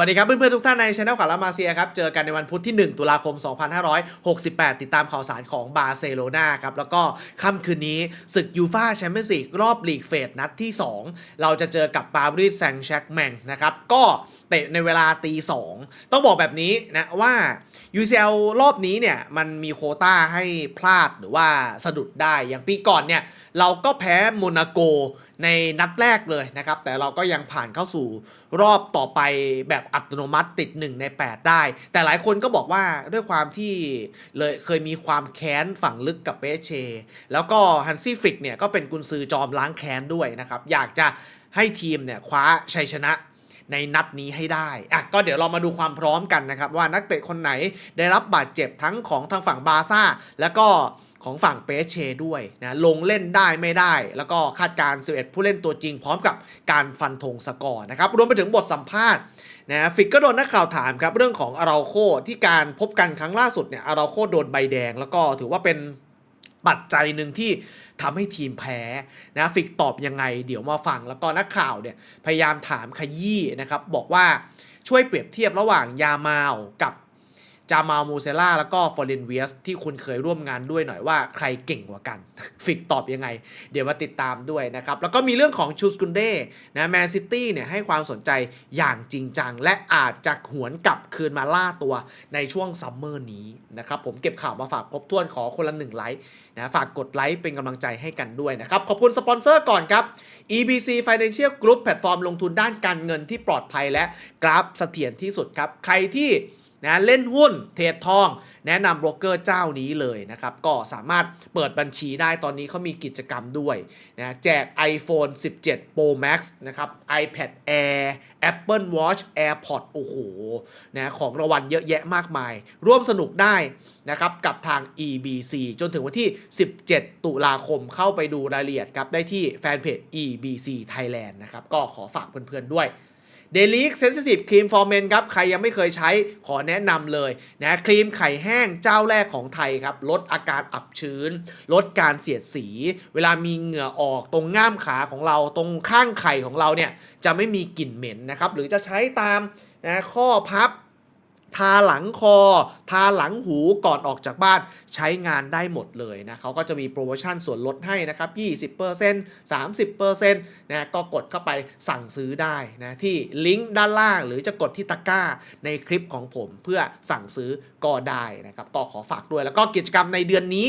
สวัสดีครับเพื่อนๆทุกท่านในช anel ข่าวละมาเซียครับ เจอกันในวันพุธที่ 1 ตุลาคม 2568 ติดตามข่าวสารของบาร์เซโลนาครับ แล้วก็ค่ำคืนนี้ศึกยูฟาแชมเปี้ยนส์ลีกรอบลีกเฟสนัดที่ 2 เราจะเจอกับปารีสแซงต์แชร์กแมงนะครับ ก็เตะในเวลาตีสองต้องบอกแบบนี้นะว่า UCL รอบนี้เนี่ยมันมีโคต้าให้พลาดหรือว่าสะดุดได้อย่างปีก่อนเนี่ยเราก็แพ้โมนาโก ในนัดแรกเลยนะครับ แต่เราก็ยังผ่านเข้าสู่รอบต่อไปแบบอัตโนมัติติด 1 ใน 8 ได้ แต่หลายคนก็บอกว่าด้วยความที่เลยเคยมีความแค้นฝังลึกกับเปเช แล้วก็ฮันซี่ฟริกเนี่ยก็เป็นกุนซือจอมล้างแค้นด้วยนะครับ อยากจะให้ทีมเนี่ยคว้าชัยชนะในนัดนี้ให้ได้ อะ ก็เดี๋ยวเรามาดูความพร้อมกันนะครับ ว่านักเตะคนไหนได้รับบาดเจ็บทั้งของทางฝั่งบาซ่า แล้วก็ ของฝั่งเปเชด้วยนะลงเล่นได้ไม่ได้ แล้วก็คาดการณ์11 ผู้เล่นตัวจริง พร้อมกับการฟันธงสกอร์นะครับรวมไปถึงบทสัมภาษณ์นะฟิกก็โดนนักข่าวถามครับเรื่องของอาราโคที่การพบกันครั้งล่าสุดเนี่ยอาราโคโดนใบแดง แล้วก็ถือว่าเป็นปัจจัยหนึ่งที่ทำให้ทีมแพ้นะฟิกตอบยังไง เดี๋ยวมาฟัง แล้วก็นักข่าวเนี่ยพยายามถามขยี้นะครับบอกว่าช่วยเปรียบเทียบระหว่างยามาลกับ จามาลมูเซล่าแล้วก็ฟอร์เรนเวียสที่คุณเคยร่วมงานด้วยหน่อยว่าใครเก่งกว่ากัน ฟิกตอบยังไง เดี๋ยวมาติดตามด้วยนะครับ แล้วก็มีเรื่องของชูสกุนเดนะแมนซิตี้เนี่ยให้ความสนใจอย่างจริงจัง และอาจจะหวนกลับคืนมาล่าตัวในช่วงซัมเมอร์นี้นะครับ ผมเก็บข่าวมาฝากครบถ้วนขอคนละหนึ่งไลค์นะฝากกดไลค์เป็นกำลังใจให้กันด้วยนะครับ ขอบคุณสปอนเซอร์ก่อนครับ EBC Financial Group แพลตฟอร์มลงทุนด้านการเงินที่ปลอดภัยและกราฟเสถียรที่สุดครับใครที่ นะเล่นหุ้นเทรดทอง แนะนำโบรกเกอร์เจ้านี้เลยนะครับ ก็สามารถเปิดบัญชีได้ตอนนี้เขามีกิจกรรมด้วยนะแจก iPhone 17 Pro Max นะครับ iPad Air Apple Watch AirPods โอ้โหนะของรางวัลเยอะแยะมากมาย ร่วมสนุกได้นะครับกับทาง EBC จนถึงวันที่ 17 ตุลาคมเข้าไปดูรายละเอียดครับได้ที่แฟนเพจ EBC Thailand นะครับก็ขอฝากเพื่อนๆด้วย เดลิกเซนซิทีฟครีมฟอร์เมนครับ ใครยังไม่เคยใช้ขอแนะนำเลยนะครีมไข่แห้งเจ้าแรกของไทยครับ ลดอาการอับชื้น ลดการเสียดสี เวลามีเหงื่อออกตรงง่ามขาของเราตรงข้างไข่ของเราเนี่ย จะไม่มีกลิ่นเหม็นนะครับ หรือจะใช้ตามนะข้อพับ ทาหลังคอ ทาหลังหูก่อนออกจากบ้านใช้งานได้หมดเลยนะเขาก็จะมีโปรโมชั่นส่วนลดให้นะครับ 20% 30%นะก็กดเข้าไปสั่งซื้อได้นะที่ลิงก์ด้านล่าง หรือจะกดที่ตะกร้าในคลิปของผมเพื่อสั่งซื้อก็ได้นะครับก็ขอฝากด้วยแล้วก็กิจกรรมในเดือนนี้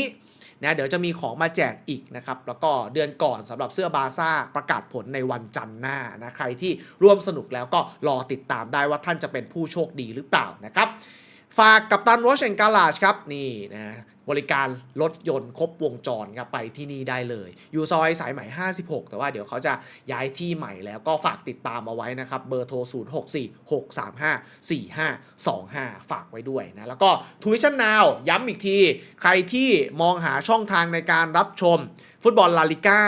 นะเดี๋ยวจะมีของมาแจกอีกนะครับ แล้วก็เดือนก่อนสำหรับเสื้อบาซ่าประกาศผลในวันจันทร์หน้านะใครที่ร่วมสนุกแล้วก็รอติดตามได้ว่าท่านจะเป็นผู้โชคดีหรือเปล่านะครับ ฝากกับตันวอชแอนกาลาชครับนี่นะ บริการรถยนต์ครบวงจรครับไปที่นี่ได้เลย อยู่ซอยสายใหม่ 56 แต่ว่าเดี๋ยวเขาจะย้ายที่ใหม่แล้วก็ฝากติดตามเอาไว้นะครับ เบอร์โทร 0646354525 ฝากไว้ด้วยนะ แล้วก็ทวิชั่นนาวย้ำอีกที ใครที่มองหาช่องทางในการรับชม ฟุตบอลลาลิก้า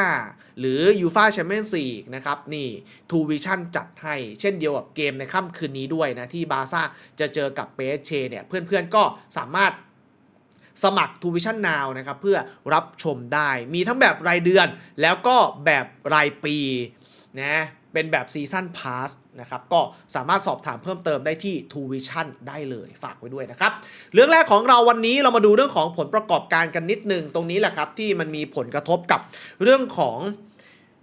หรือยูฟาแชมเปี้ยนส์ลีกนะครับ นี่ทูวิชั่นจัดให้ เช่นเดียวกับเกมในค่ำคืนนี้ด้วยนะ ที่บาซ่าจะเจอกับเปเชเนี่ย เพื่อนๆก็สามารถ สมัคร t ูวิชั่น Now นะครับเพื่อรับชมได้ มีทั้งแบบรายเดือน แล้วก็แบบรายปีนะเป็นแบบซีซั o นพาสนะครับ ก็สามารถสอบถามเพิ่มเติมได้ที่ t ูวิชั่นได้เลยฝากไว้ด้วยนะครับ เรื่องแรกของเราวันนี้เรามาดูเรื่องของผลประกอบการกันนิดนึง ตรงนี้แหละครับ ที่มันมีผลกระทบกับเรื่องของ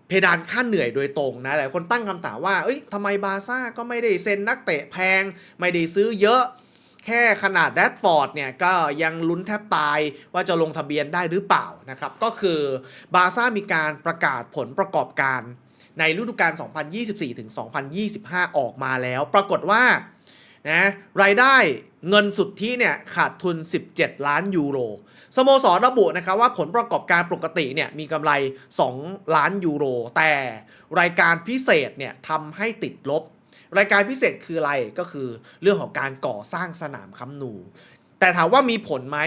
เพดานค่าเหนื่อยโดยตรงนะหลายคนตั้งคำถามว่า เอ้ยทำไมบาซ่าก็ไม่ได้เซ็นนักเตะแพง ไม่ได้ซื้อเยอะ แค่ขนาดแรดฟอร์ดเนี่ย ก็ยังลุ้นแทบตายว่าจะลงทะเบียนได้หรือเปล่านะครับ ก็คือบาร์ซ่ามีการประกาศผลประกอบการในฤดูกาล 2024 ถึง 2025 ออกมาแล้ว ปรากฏว่านะรายได้เงินสุดทธิเนี่ยขาดทุน 17 ล้านยูโร สโมสรระบุนะครับว่าผลประกอบการปกติเนี่ยมีกำไร 2 ล้านยูโร แต่รายการพิเศษเนี่ยทำให้ติดลบ รายการพิเศษคืออะไรก็คือเรื่องของการก่อสร้างสนามค้ำนูแต่ถามว่ามีผลไหม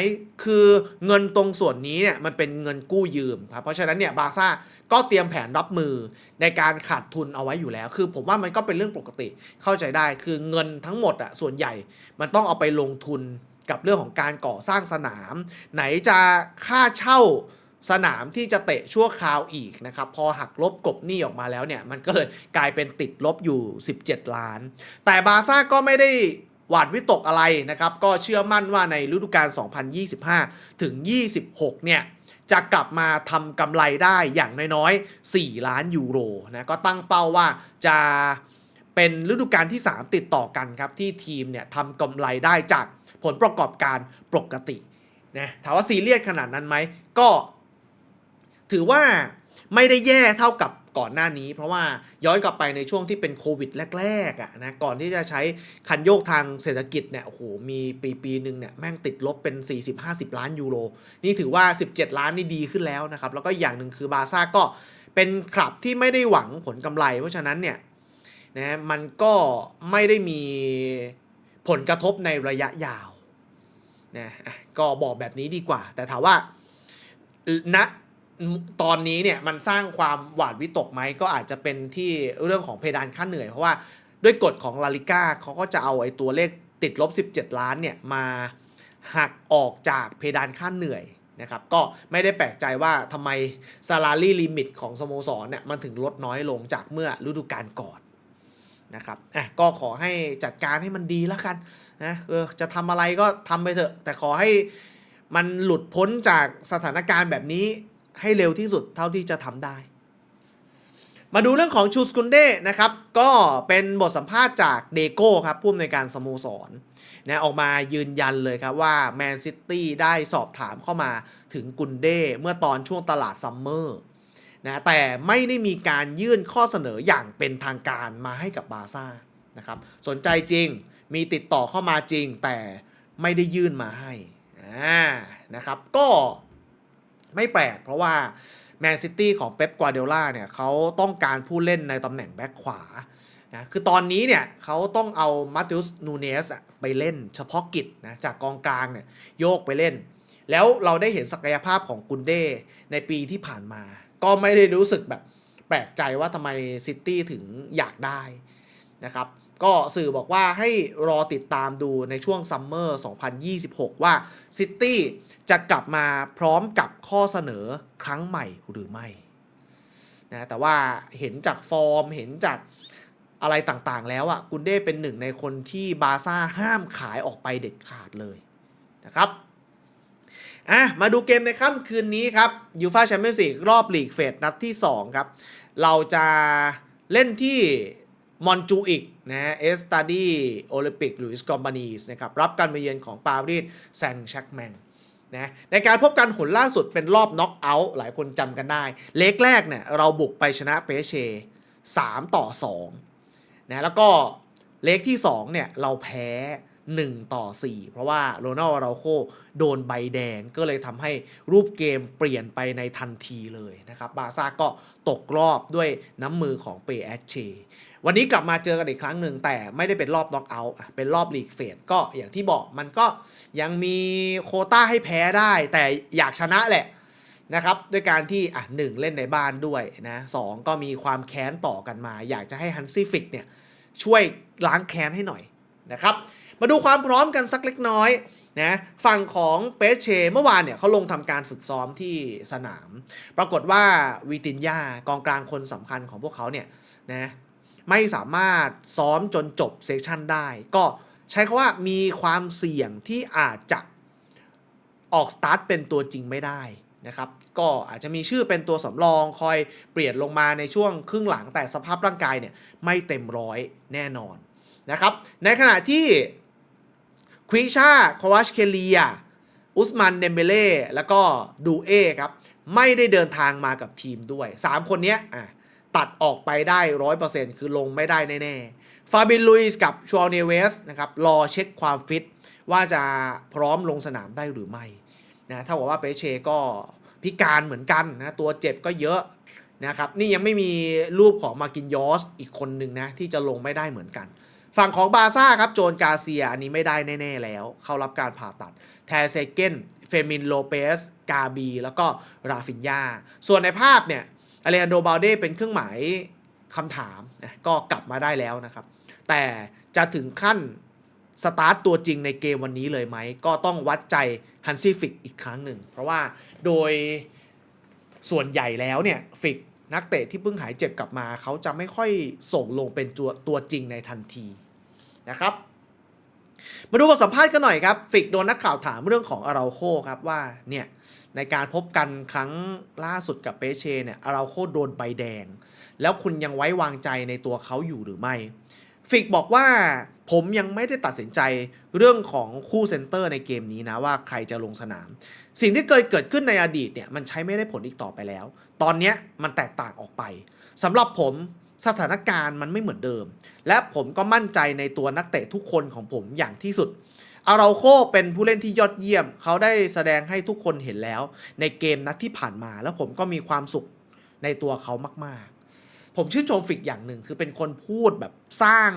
คือเงินตรงส่วนนี้เนี่ยมันเป็นเงินกู้ยืมครับ เพราะฉะนั้นเนี่ยบาร์ซ่าก็เตรียมแผนรับมือในการขาดทุนเอาไว้อยู่แล้ว คือผมว่ามันก็เป็นเรื่องปกติ เข้าใจได้ คือเงินทั้งหมดอะส่วนใหญ่ มันต้องเอาไปลงทุนกับเรื่องของการก่อสร้างสนาม ไหนจะค่าเช่า สนามที่จะเตะชั่วคราวอีกนะครับ พอหักลบกบหนี้ออกมาแล้วเนี่ย มันก็เลยกลายเป็นติดลบอยู่ 17 ล้าน แต่บาร์ซ่าก็ไม่ได้หวาดวิตกอะไรนะครับ ก็เชื่อมั่นว่าในฤดูกาล 2025 ถึง 26 เนี่ย จะกลับมาทำกำไรได้อย่างน้อยๆ 4 ล้านยูโรนะก็ตั้งเป้าว่าจะเป็นฤดูกาลที่ 3 ติดต่อกันครับ ที่ทีมเนี่ยทำกำไรได้จากผลประกอบการปกตินะถามว่าซีเรียสขนาดนั้นไหมก็ ถือว่าไม่ได้แย่เท่ากับก่อนหน้านี้ เพราะว่าย้อนกลับไปในช่วงที่เป็นโควิดแรกๆอะนะก่อนที่จะใช้คันโยกทางเศรษฐกิจเนี่ยโอ้โหมีปีปีหนึ่งเนี่ยแม่งติดลบเป็น 40-50 ล้านยูโร นี่ถือว่า 17 ล้านนี่ดีขึ้นแล้วนะครับ แล้วก็อย่างหนึ่งคือบาร์ซ่าก็เป็นคลับที่ไม่ได้หวังผลกำไร เพราะฉะนั้นเนี่ยนะมันก็ไม่ได้มีผลกระทบในระยะยาวนะอะก็บอกแบบนี้ดีกว่า แต่ถามว่าณ ตอนนี้เนี่ยมันสร้างความหวาดวิตกไหมก็อาจจะเป็นที่เรื่องของเพดานค่าเหนื่อย เพราะว่าด้วยกฎของลาลิก้าเขาก็จะเอาไอ้ตัวเลขติดลบ 17 ล้านเนี่ยมาหักออกจากเพดานค่าเหนื่อยนะครับก็ไม่ได้แปลกใจว่าทำไมซา l ารีลิมิตของสโมสรเนี่ยมันถึงลดน้อยลงจากเมื่อฤดูกาลก่อนนะครับอะก็ขอให้จัดการให้มันดีแล้วกันนะเออจะทำอะไรก็ทำไปเถอะ แต่ขอให้มันหลุดพ้นจากสถานการณ์แบบนี้ ให้เร็วที่สุดเท่าที่จะทำได้ มาดูเรื่องของชูสกุนเด้นะครับ ก็เป็นบทสัมภาษณ์จากเดโก้ครับผู้อำนวยการสโมสรนะออกมายืนยันเลยครับว่าแมนซิตี้ได้สอบถามเข้ามาถึงกุนเด้เมื่อตอนช่วงตลาดซัมเมอร์นะแต่ไม่ได้มีการยื่นข้อเสนออย่างเป็นทางการมาให้กับบาซ่านะครับสนใจจริงมีติดต่อเข้ามาจริงแต่ไม่ได้ยื่นมาให้นะครับก็ ไม่แปลกเพราะว่าแมนซิตี้ของเป๊ปกวาเดล่าเนี่ยเขาต้องการผู้เล่นในตำแหน่งแบ็คขวานะคือตอนนี้เนี่ยเขาต้องเอามาติอุสนูเนสไปเล่นเฉพาะกิจนะจากกองกลางเนี่ยโยกไปเล่น แล้วเราได้เห็นศักยภาพของกุนเด้ในปีที่ผ่านมา ก็ไม่ได้รู้สึกแบบแปลกใจว่าทำไมซิตี้ถึงอยากได้นะครับ ก็สื่อบอกว่าให้รอติดตามดูในช่วงซัมเมอร์ 2026 ว่าซิตี้จะกลับมาพร้อมกับข้อเสนอครั้งใหม่หรือไม่นะแต่ว่าเห็นจากฟอร์มเห็นจากอะไรต่างๆ แล้วอะกุนเด้เป็นหนึ่งในคนที่บาซ่าห้ามขายออกไปเด็ดขาดเลยนะครับอะมาดูเกมในค่ำคืนนี้ครับยูฟาแชมเปี้ยนส์ลีกรอบลีกเฟสนัดที่ 2 ครับ เราจะเล่นที่ มอนจูอิกนะเอสตาดีโอลิมปิกลุยส์กอมบานีสนะครับรับการมาเยือนของปารีสแซงต์แชกแมงนะในการพบกันหนล่าสุดเป็นรอบน็อกเอาท์หลายคนจำกันได้ เล็กแรกเนี่ยเราบุกไปชนะเปเช 3 ต่อ2นะแล้วก็เล็กที่ 2 เนี่ย เราแพ้ 1 ต่อ 4 เพราะว่าโรนัลเราโคโดนใบแดงก็เลยทำให้รูปเกมเปลี่ยนไปในทันทีเลยนะครับ บาซ่าก็ตกรอบด้วยน้ำมือของเปแอชเช วันนี้กลับมาเจอกันอีกครั้งหนึ่งแต่ไม่ได้เป็นรอบน็อกเอาท์เป็นรอบลีกเฟสก็อย่างที่บอกมันก็ยังมีโคต้าให้แพ้ได้ แต่อยากชนะแหละนะครับด้วยการที่อะหนึ่งเล่นในบ้านด้วยนะสองก็มีความแค้นต่อกันมา อยากจะให้ฮันซี่ฟิกเนี่ยช่วยล้างแค้นให้หน่อยนะครับมาดูความพร้อมกันสักเล็กน้อยนะฝั่งของเปเชเมื่อวานเนี่ยเขาลงทำการฝึกซ้อมที่สนาม ปรากฏว่าวีตินยากองกลางคนสำคัญของพวกเขาเนี่ยนะ ไม่สามารถซ้อมจนจบเซสชันได้ ก็ใช้คาว่ามีความเสี่ยงที่อาจจะออกสตาร์ทเป็นตัวจริงไม่ได้นะครับ ก็อาจจะมีชื่อเป็นตัวสำรองคอยเปลี่ยนลงมาในช่วงครึ่งหลังแต่สภาพร่างกายเนี่ยไม่เต็มร้อยแน่นอนนะครับ ในขณะที่ควิชาโควาชเคเลียอุสมันเดมเบเล่แล้วก็ดูเอครับ ไม่ได้เดินทางมากับทีมด้วย 3 คนนี้อะ ตัดออกไปได้100%คือลงไม่ได้แน่ๆ ฟาบินลุยส์กับชัวเนเวสนะครับรอเช็คความฟิต ว่าจะพร้อมลงสนามได้หรือไม่นะเท่ากับว่าเปเชก็พิการเหมือนกันนะตัวเจ็บก็เยอะนะครับนี่ยังไม่มีรูปของมากินยอสอีกคนหนึ่งนะที่จะลงไม่ได้เหมือนกัน ฝั่งของบาซ่าครับโจนกาเซียอันนี้ไม่ได้แน่ ๆ แล้ว เข้ารับการผ่าตัด แทเซเกนเฟมินโลเปสกาบี แล้วก็ราฟินยาส่วนในภาพเนี่ย อเลนโดบาลเดเป็นเครื่องหมายคำถามนะก็กลับมาได้แล้วนะครับ แต่จะถึงขั้นสตาร์ตตัวจริงในเกมวันนี้เลยไหม ก็ต้องวัดใจฮันซี่ฟิกอีกครั้งหนึ่ง เพราะว่าโดยส่วนใหญ่แล้วเนี่ยฟิกนักเตะที่เพิ่งหายเจ็บกลับมา เขาจะไม่ค่อยส่งลงเป็นตัวตัวจริงในทันทีนะครับ มาดูบทสัมภาษณ์กันหน่อยครับ ฟิกโดนนักข่าวถามเรื่องของอาราโคครับว่าเนี่ยในการพบกันครั้งล่าสุดกับเปเช่เนี่ยอาราโคโดนใบแดง แล้วคุณยังไว้วางใจในตัวเขาอยู่หรือไม่ ฟิกบอกว่าผมยังไม่ได้ตัดสินใจเรื่องของคู่เซนเตอร์ในเกมนี้นะว่าใครจะลงสนาม สิ่งที่เคยเกิดขึ้นในอดีตเนี่ยมันใช้ไม่ได้ผลอีกต่อไปแล้ว ตอนนี้มันแตกต่างออกไปสำหรับผม สถานการณ์มันไม่เหมือนเดิม และผมก็มั่นใจในตัวนักเตะทุกคนของผมอย่างที่สุด อาราโคเป็นผู้เล่นที่ยอดเยี่ยม เขาได้แสดงให้ทุกคนเห็นแล้ว ในเกมนัดที่ผ่านมา แล้วผมก็มีความสุขในตัวเขามาก ๆ ผมชื่นชมฟิกอย่างหนึ่งคือเป็นคนพูดแบบสร้าง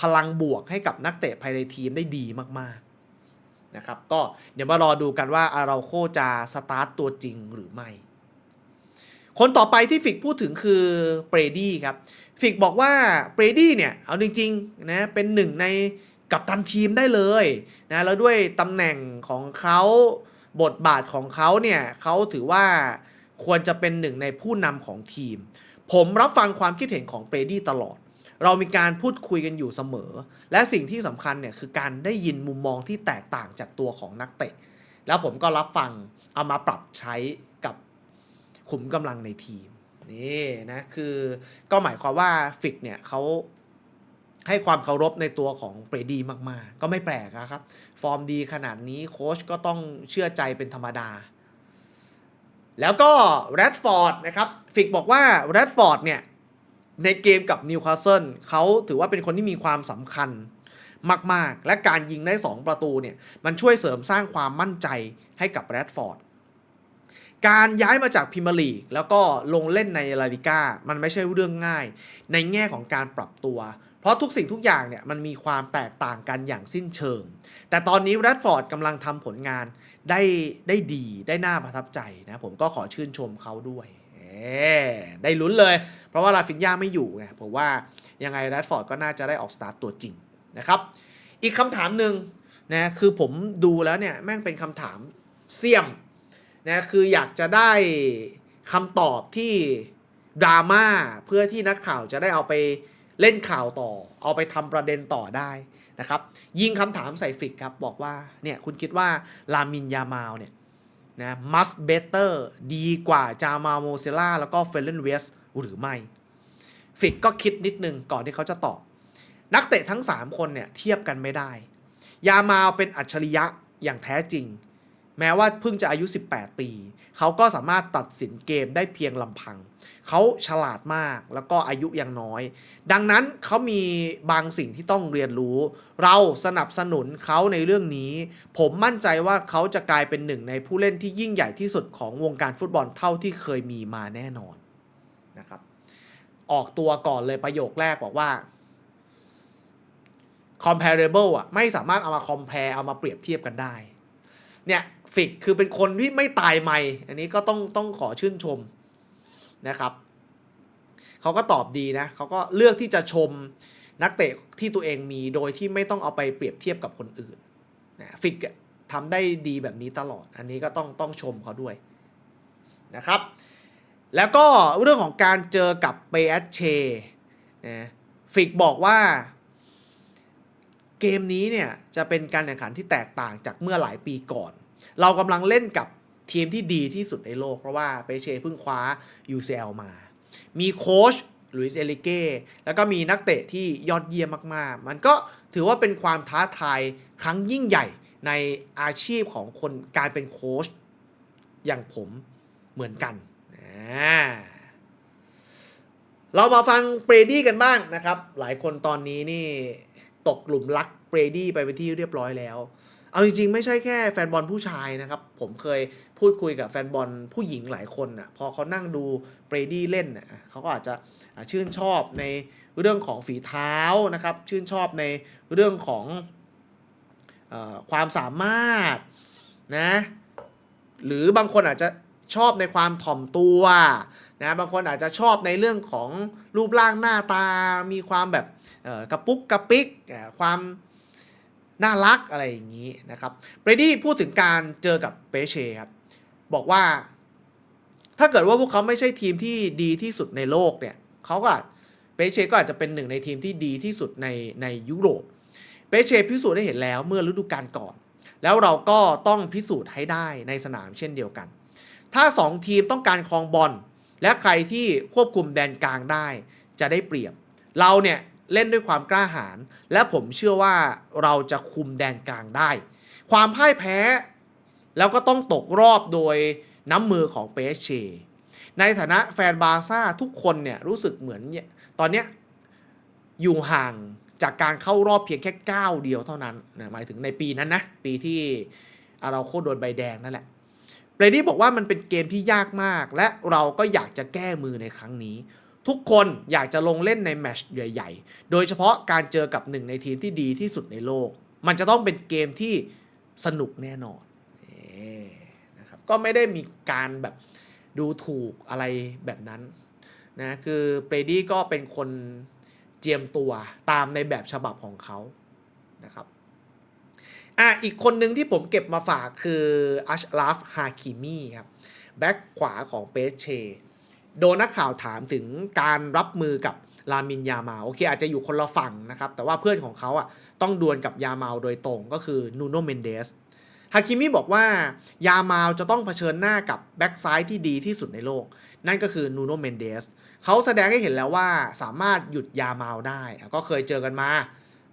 พลังบวกให้กับนักเตะภายในทีมได้ดีมาก ๆ นะครับ ก็เดี๋ยวมารอดูกันว่าอาราโคจะสตาร์ตตัวจริงหรือไม่ คนต่อไปที่ฟิกพูดถึงคือเบรดี้ครับ ฟิกบอกว่าเบรดี้เนี่ย เอาจริงๆนะเป็นหนึ่งในกัปตันทีมได้เลยนะแล้วด้วยตำแหน่งของเขาบทบาทของเขาเนี่ยเขาถือว่าควรจะเป็นหนึ่งในผู้นำของทีม ผมรับฟังความคิดเห็นของเบรดี้ตลอด เรามีการพูดคุยกันอยู่เสมอ และสิ่งที่สำคัญเนี่ยคือการได้ยินมุมมองที่แตกต่างจากตัวของนักเตะ แล้วผมก็รับฟังเอามาปรับใช้ ขุมกำลังในทีมนี่นะคือก็หมายความว่าฟิกเนี่ยเขาให้ความเคารพในตัวของเบรดีมากๆ ก็ไม่แปลกอะครับ ฟอร์มดีขนาดนี้โค้ชก็ต้องเชื่อใจเป็นธรรมดา แล้วก็แรดฟอร์ดนะครับฟิกบอกว่าแรดฟอร์ดเนี่ยในเกมกับนิวคาสเซิลเขาถือว่าเป็นคนที่มีความสำคัญมาก ๆ และการยิงได้ 2 ประตูเนี่ยมันช่วยเสริมสร้างความมั่นใจให้กับแรดฟอร์ด การย้ายมาจากพรีเมียร์ลีก แล้วก็ลงเล่นในลาลิก้ามันไม่ใช่เรื่องง่าย ในแง่ของการปรับตัว เพราะทุกสิ่งทุกอย่างเนี่ยมันมีความแตกต่างกันอย่างสิ้นเชิง แต่ตอนนี้แรดฟอร์ดกำลังทำผลงานได้ได้ดีได้น่าประทับใจนะผมก็ขอชื่นชมเขาด้วยเอ๊ได้ลุ้นเลย เพราะว่าลาฟินยาไม่อยู่ไงผมว่ายังไงแรดฟอร์ดก็น่าจะได้ออกสตาร์ตตัวจริงนะครับอีกคำถามหนึ่งนะคือผมดูแล้วเนี่ยแม่งเป็นคำถามเสี่ยม นะคืออยากจะได้คำตอบที่ดราม่าเพื่อที่นักข่าวจะได้เอาไปเล่นข่าวต่อ เอาไปทำประเด็นต่อได้นะครับ ยิงคำถามใส่ฟิกครับ บอกว่าเนี่ยคุณคิดว่าลามินยามาลเนี่ยนะ must better ดีกว่าจามาโมเซล่าแล้วก็เฟลเลนเวสหรือไม่ ฟิกก็คิดนิดนึงก่อนที่เขาจะตอบ นักเตะทั้ง 3 คนเนี่ยเทียบกันไม่ได้ ยามาลเป็นอัจฉริยะอย่างแท้จริง แม้ว่าเพิ่งจะอายุ 18 ปี เขาก็สามารถตัดสินเกมได้เพียงลำพัง เขาฉลาดมากแล้วก็อายุยังน้อย ดังนั้นเขามีบางสิ่งที่ต้องเรียนรู้ เราสนับสนุนเขาในเรื่องนี้ ผมมั่นใจว่าเขาจะกลายเป็นหนึ่งในผู้เล่นที่ยิ่งใหญ่ที่สุดของวงการฟุตบอลเท่าที่เคยมีมาแน่นอนนะครับ ออกตัวก่อนเลยประโยคแรกบอกว่า comparable อะไม่สามารถเอามา compare เอามาเปรียบเทียบกันได้ เนี่ย ฟิก คือเป็นคนที่ไม่ตายไม่ อันนี้ก็ต้องต้องขอชื่นชมนะครับ เขาก็ตอบดีนะ เขาก็เลือกที่จะชมนักเตะที่ตัวเองมีโดยที่ไม่ต้องเอาไปเปรียบเทียบกับคนอื่นนะฟิกทำได้ดีแบบนี้ตลอด อันนี้ก็ต้องต้องชมเขาด้วยนะครับ แล้วก็เรื่องของการเจอกับเปอเชนะฟิกบอกว่าเกมนี้เนี่ยจะเป็นการแข่งขันที่แตกต่างจากเมื่อหลายปีก่อน เรากำลังเล่นกับทีมที่ดีที่สุดในโลก เพราะว่าเปเช่เพิ่งคว้า UCL มา มีโค้ชลุยส์เอลิเก้แล้วก็มีนักเตะที่ยอดเยี่ยมมากๆ มันก็ถือว่าเป็นความท้าทายครั้งยิ่งใหญ่ในอาชีพของคนการเป็นโค้ชอย่างผมเหมือนกัน เรามาฟังเบรดี้กันบ้างนะครับ หลายคนตอนนี้นี่ตกหลุมรักเบรดี้ไปเป็นที่เรียบร้อยแล้ว เอาจริงๆ ไม่ใช่แค่แฟนบอลผู้ชายนะครับ ผมเคยพูดคุยกับแฟนบอลผู้หญิงหลายคนน่ะพอเขานั่งดูเบรดี้เล่นน่ะเขาก็อาจจะชื่นชอบในเรื่องของฝีเท้านะครับ ชื่นชอบในเรื่องของอความสามารถนะหรือบางคนอาจจะชอบในความถ่อมตัวนะบางคนอาจจะชอบในเรื่องของรูปร่างหน้าตา มีความแบบกระปุกกระปิกความ น่ารักอะไรอย่างนี้นะครับเบรดี้พูดถึงการเจอกับเปเช่ครับบอกว่า ถ้าเกิดว่าพวกเขาไม่ใช่ทีมที่ดีที่สุดในโลกเนี่ยเขาก็เปเช่ก็อาจจะเป็นหนึ่งในทีมที่ดีที่สุดในในยุโรปเปเช่พิสูจน์ได้เห็นแล้วเมื่อฤดูกาลก่อน แล้วเราก็ต้องพิสูจน์ให้ได้ในสนามเช่นเดียวกัน ถ้า 2 ทีมต้องการครองบอลและใครที่ควบคุมแดนกลางได้จะได้เปรียบ เราเนี่ย เล่นด้วยความกล้าหาญและผมเชื่อว่าเราจะคุมแดนกลางได้ ความพ่ายแพ้ แล้วก็ต้องตกรอบโดยน้ำมือของเปเชในฐานะแฟนบาร์ซ่าทุกคนเนี่ยรู้สึกเหมือนเนี่ยตอนเนี้ยอยู่ห่างจากการเข้ารอบเพียงแค่ก้าวเดียวเท่านั้นนะหมายถึงในปีนั้นนะปีที่อาราโคโดนใบแดงนั่นแหละเบรดี้บอกว่ามันเป็นเกมที่ยากมาก และเราก็อยากจะแก้มือในครั้งนี้ ทุกคนอยากจะลงเล่นในแมตช์ใหญ่ ๆ โดยเฉพาะการเจอกับหนึ่งในทีมที่ดีที่สุดในโลก มันจะต้องเป็นเกมที่สนุกแน่นอนนะครับก็ไม่ได้มีการแบบดูถูกอะไรแบบนั้นนะคือเบรดี้ก็เป็นคนเจียมตัวตามในแบบฉบับของเขานะครับอะอีกคนหนึ่งที่ผมเก็บมาฝากคืออัชลาฟฮาคิมีครับ แบ็คขวาของเปเช โดนนักข่าวถามถึงการรับมือกับลามินยาเมาโอเคอาจจะอยู่คนละฝั่งนะครับ แต่ว่าเพื่อนของเขาอะต้องดวลกับยาเมาโดยตรงก็คือนูโนเมนเดสฮาคิมิบอกว่ายาเมาจะต้องเผชิญหน้ากับแบ็กซ้ายที่ดีที่สุดในโลก นั่นก็คือนูโนเมนเดสเขาแสดงให้เห็นแล้วว่าสามารถหยุดยาเมาได้ ก็เคยเจอกันมา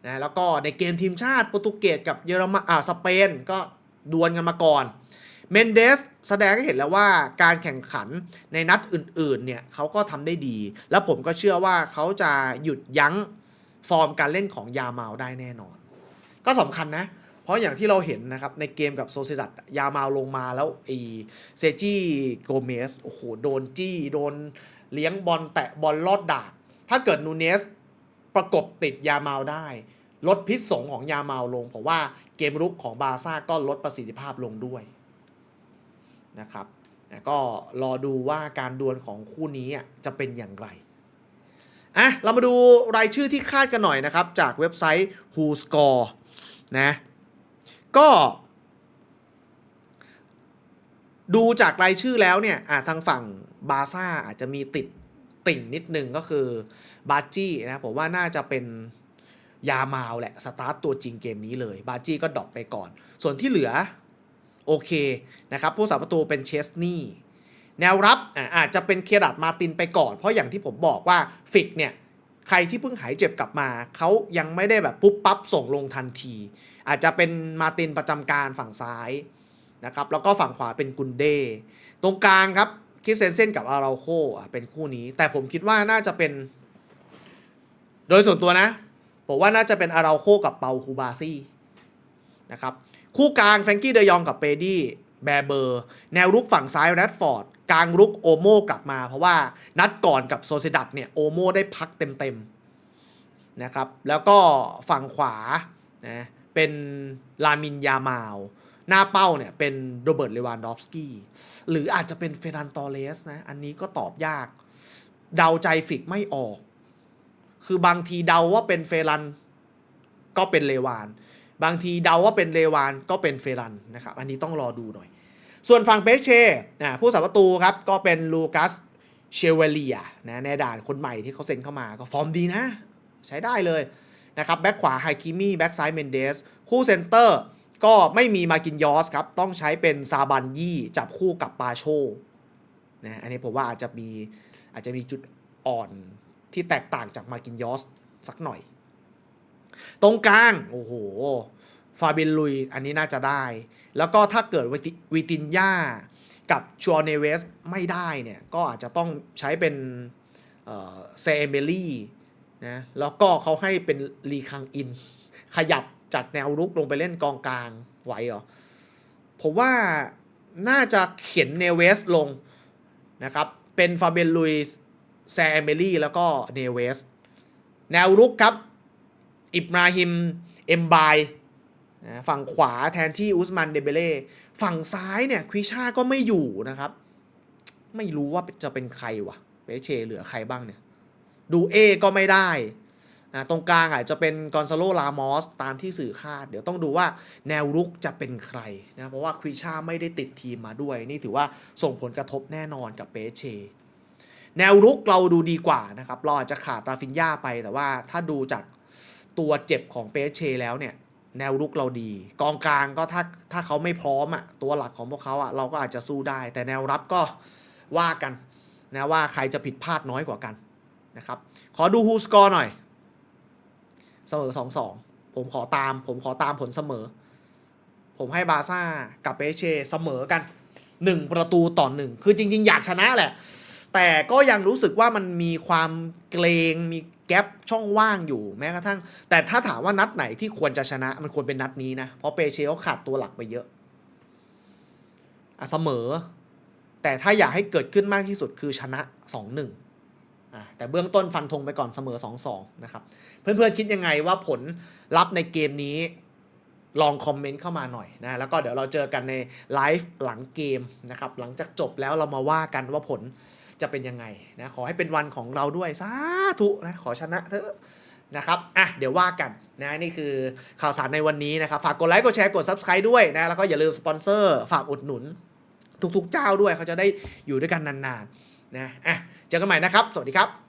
นะแล้วก็ในเกมทีมชาติโปรตุเกสกับเยอรมันอ่าสเปนก็ดวลกันมาก่อน เมนเดสแสดงให้เห็นแล้วว่าการแข่งขันในนัดอื่นๆเนี่ยเขาก็ทำได้ดี แล้วผมก็เชื่อว่าเขาจะหยุดยั้งฟอร์มการเล่นของยาเมาได้แน่นอน ก็สำคัญนะ เพราะอย่างที่เราเห็นนะครับ ในเกมกับโซเซดัตยามาลงมาแล้วไอเซจี้โกเมสโอ้โหโดนจี้โดนเลี้ยงบอลแตะบอลลอดดากถ้าเกิดนูเนสประกบติดยามาได้ ลดพิษสงของยามาลงผมว่าเกมรุกของบาร์ซ่าก็ลดประสิทธิภาพลงด้วย นะครับก็รอดูว่าการดวลของคู่นี้จะเป็นอย่างไรอะเรามาดูรายชื่อที่คาดกันหน่อยนะครับ จากเว็บไซต์ Who Score นะก็ดูจากรายชื่อแล้วเนี่ยทางฝั่งบาซ่าอาจจะมีติดติ่งนิดนึงก็คือบาจี้นะผมว่าน่าจะเป็นยามาวแหละ สตาร์ตตัวจริงเกมนี้เลย บาจี้ก็ดรอปไปก่อน ส่วนที่เหลือ โอเคนะครับผู้สาประตูเป็นเชสนี่แนวรับอาจจะเป็นเครัตมาตินไปก่อน เพราะอย่างที่ผมบอกว่าฟิกเนี่ยใครที่เพิ่งหายเจ็บกลับมา เขายังไม่ได้แบบปุ๊บปั๊บส่งลงทันที อาจจะเป็นมาตินประจำการฝั่งซ้ายนะครับแล้วก็ฝั่งขวาเป็นกุนเดตรงกลางครับคิดเซนเซนกับอาราโคเป็นคู่นี้ แต่ผมคิดว่าน่าจะเป็น โดยส่วนตัวนะ ผมว่าน่าจะเป็นอาราโคกับเปาคูบาซี่นะครับ คู่กลางแฟรงกี้เดยองกับเปดี้แบเบอร์ แนวรุกฝั่งซ้ายแรดฟอร์ดกลางรุกโอโมกลับมา เพราะว่านัดก่อนกับโซเซดัตเนี่ยโอโมได้พักเต็มๆนะครับแล้วก็ฝั่งขวานะเป็นลามินยามาว หน้าเป้าเนี่ยเป็นโรเบิร์ตเลวานดอฟสกี้หรืออาจจะเป็นเฟรันตอเลสนะอันนี้ก็ตอบยาก เดาใจฟิกไม่ออก คือบางทีเดาว่าเป็นเฟรันก็เป็นเลวาน บางทีเดาว่าเป็นเลวานก็เป็นเฟรันนะครับ อันนี้ต้องรอดูหน่อย ส่วนฝั่งเปเช่ผู้สาประตูครับก็เป็นลูกัสเชเวเลียนะในด่านคนใหม่ที่เขาเซ็นเข้ามาก็ฟอร์มดีนะ ใช้ได้เลยนะครับแบ็คขวาไฮคิมี่แบ็คซ้ายเมนเดส คู่เซนเตอร์ก็ไม่มีมากินยอสครับ ต้องใช้เป็นซาบันยี่จับคู่กับปาโชนะอันนี้ผมว่าอาจจะมีอาจจะมีจุดอ่อนที่แตกต่างจากมากินยอสสักหน่อย ตรงกลาง โอ้โห ฟาเบนลุย อันนี้น่าจะได้ แล้วก็ถ้าเกิดวิตินยากับชัวเนเวสไม่ได้เนี่ย ก็อาจจะต้องใช้เป็นเซเอเมลี่นะแล้วก็เขาให้เป็นลีคังอิน ขยับจากแนวรุกลงไปเล่นกองกลางไหวเหรอ ผมว่าน่าจะเขียนเนเวสลงนะครับ เป็นฟาเบนลุยแซเอเมลี่แล้วก็เนเวส แนวรุกครับ อิบราฮิม เอ็มบายฝั่งขวาแทนที่อุสมันเดเบเล่ฝั่งซ้ายเนี่ยควิชาก็ไม่อยู่นะครับ ไม่รู้ว่าจะเป็นใครวะเปเชเหลือใครบ้างเนี่ย ดูเอก็ไม่ได้ตรงกลางอาจจะเป็นกอนซาโลลามอสตามที่สื่อคาด เดี๋ยวต้องดูว่าแนวรุกจะเป็นใครนะเพราะว่าควิชาไม่ได้ติดทีมมาด้วย นี่ถือว่าส่งผลกระทบแน่นอนกับเปเชแนวรุกเราดูดีกว่านะครับ เราอาจจะขาดราฟินยาไปแต่ว่าถ้าดูจาก ตัวเจ็บของเปเชแล้วเนี่ยแนวรุกเราดี กองกลางก็ถ้าถ้าเขาไม่พร้อมอะตัวหลักของพวกเขาอะเราก็อาจจะสู้ได้ แต่แนวรับก็ว่ากันนะว่าใครจะผิดพลาดน้อยกว่ากันนะครับ ขอดูฮูสกอร์หน่อย เสมอสองสองผมขอตาม ผมขอตามผลเสมอ ผมให้บาซ่ากับเปเชเสมอกันหนึ่งประตูต่อหนึ่งคือจริง ๆ อยากชนะแหละ แต่ก็ยังรู้สึกว่ามันมีความเกรงมี แกลบช่องว่างอยู่แม้กระทั่ง แต่ถ้าถามว่านัดไหนที่ควรจะชนะมันควรเป็นนัดนี้นะ เพราะเปเชเขาขาดตัวหลักไปเยอะอะเสมอ แต่ถ้าอยากให้เกิดขึ้นมากที่สุดคือชนะ 2-1อะแต่เบื้องต้นฟันธงไปก่อนเสมอ 2-2 นะครับ เพื่อนๆคิดยังไงว่าผลลัพธ์ในเกมนี้ลองคอมเมนต์เข้ามาหน่อยนะ แล้วก็เดี๋ยวเราเจอกันในไลฟ์หลังเกมนะครับ หลังจากจบแล้วเรามาว่ากันว่าผล จะเป็นยังไงนะขอให้เป็นวันของเราด้วยสาธุนะขอชนะเถอะนะครับ อะ เดี๋ยวว่ากันนะนี่คือข่าวสารในวันนี้นะครับ ฝากกดไลค์ กดแชร์ กด Subscribe ด้วยนะ แล้วก็อย่าลืมสปอนเซอร์ ฝากอุดหนุน ทุกๆเจ้าด้วยเขาจะได้อยู่ด้วยกันนานๆนะ อะ เจอกันใหม่นะครับ สวัสดีครับ